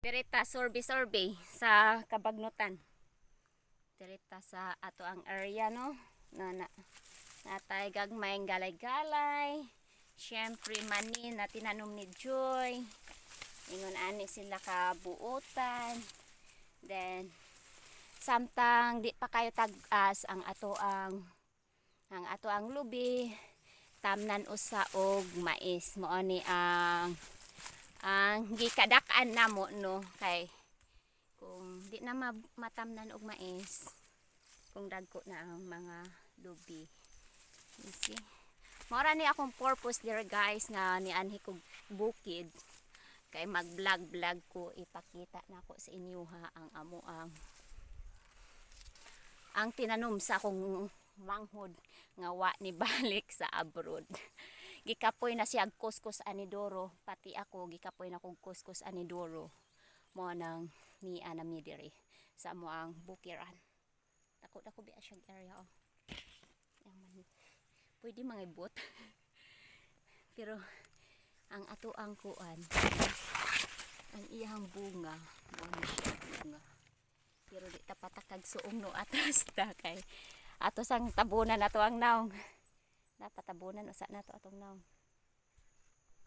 Direta survey-survey sa kabagnutan. Direta sa ato ang area no. Na na natay gagmayng galay-galay. Siyempre manin na tinanom ni Joy. Ingon ani sila kabuutan. Then samtang di pa kayo tag-as ang ato ang ang ato ang lubi tamnan usa og mais mo ni ang ang gikadak-an namo no? Kay kung di na ma- matamnan og mais kung dagko na ang mga lubi. You see? Mora ni akong purpose there guys nga nianhi kog bukid. Kay mag vlog vlog ko ipakita nako sa inyo ha ang amo ang ang tinanom sa akong manghod nga wa ni balik sa abroad gikapoy na siya kuskus anidoro pati ako gikapoy na kog kuskus anidoro mo nang ni ana mi sa mo ang bukiran. Dako dako bi siya area oh. Yang man pwede mga ibot. Pero ang ato ang kuan ang iyang bunga mo siya bunga. Pero di ta patakag suong no atas ta kay ato sang tabunan ato ang naong napatabunan usa na to atong naong